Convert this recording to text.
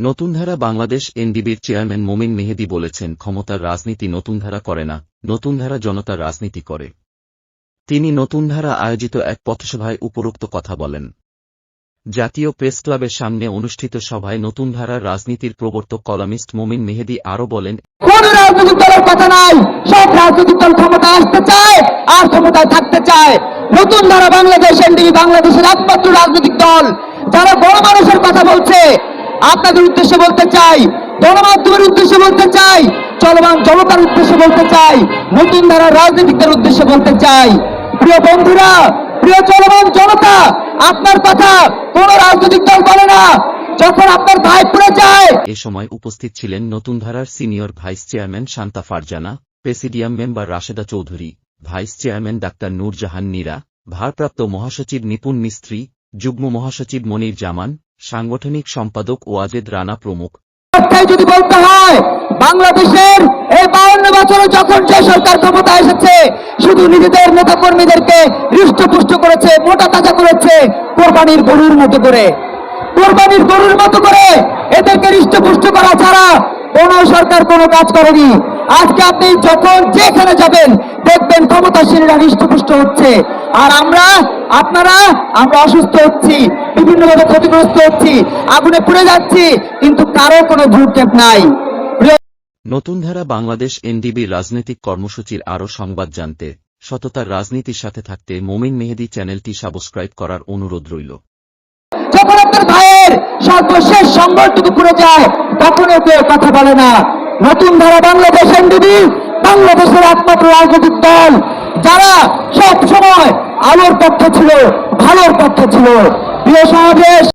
নতুনধারা Bangladesh এনডিবির chairman মোমিন মেহেদি বলেছেন, ক্ষমতার রাজনীতি নতুনধারা করে না নতুনধারা জনতার রাজনীতি করে। তিনি নতুনধারা আয়োজিত এক পথসভায় উপরোক্ত কথা বলেন। জাতীয় প্রেস ক্লাবের সামনে অনুষ্ঠিত সভায় নতুনধারার রাজনীতির প্রবর্তক কলামিস্ট মোমিন মেহেদি আরও বলেন, কোন বাংলাদেশ এনডিবি বাংলাদেশের একমাত্র রাজনৈতিক দল, যারা বড় মানুষের কথা বলছে আপনাদের উদ্দেশ্যে বলতে চাই, গণমাধ্যমের উদ্দেশ্যে বলতে চাই, চলমান জনতার উদ্দেশ্যে বলতে চাই, নতুন ধারা রাজনীতিকদের উদ্দেশ্যে বলতে চাই। প্রিয় বন্ধুরা, প্রিয় চলমান জনতা, আপনার কথা কোন রাজনৈতিক দল বলে না। যখন আপনার ভাই পড়ে যায় এ সময় উপস্থিত ছিলেন নতুনধারার senior vice chairman Shanta Farzana, presidium member Rasheda Chowdhury, vice chairman doctor Nurjahan Nira, ভারপ্রাপ্ত মহাসচিব নিপুণ মিস্ত্রি, যুগ্ম মহাসচিব মনির জামান সাংগঠনিক সম্পাদক ওয়াজেদ রানা প্রমুখ। যদি বলতে হয়, বাংলাদেশের এই বাউন্ন বছরে যখন যে সরকার ক্ষমতা এসেছে, শুধু নিজেদের নেতা কর্মীদেরকে হৃষ্টপুষ্ট করেছে, মোটা তাজা করেছে, কোরবানির গরুর মতো করে। কোরবানির গরুর মতো করে এদেরকে হৃষ্টপুষ্ট করা ছাড়া কোন সরকার কোনো কাজ করেনি। আজকে আপনি যখন যেখানে যাবেন, দেখবেন ক্ষমতাসীনরা হৃষ্টপুষ্ট হচ্ছে। আর আমরা আপনারা আমরা অসুস্থ হচ্ছি বিভিন্নভাবে ক্ষতিগ্রস্ত হচ্ছি আগুনে পুড়ে যাচ্ছি কিন্তু কারও কোনো ভ্রুক্ষেপ নাই। নতুন ধারা বাংলাদেশ এনডিবির রাজনৈতিক কর্মসূচির আরও সংবাদ জানতে সততার রাজনীতির সাথে থাকতে মোমিন মেহেদি চ্যানেলটি সাবস্ক্রাইব করার অনুরোধ রইল। যখন আপনার ভাইয়ের সর্বশেষ সম্বলটুকু পুড়ে যায় তখনও কেউ কথা বলে না। নতুন ধারা বাংলাদেশ এনডিবি বাংলাদেশের একমাত্র রাজনৈতিক দল যারা সব সময় আলোর তথ্য ছিল ভালোর তথ্য ছিল। প্রিয় সমাবেশ!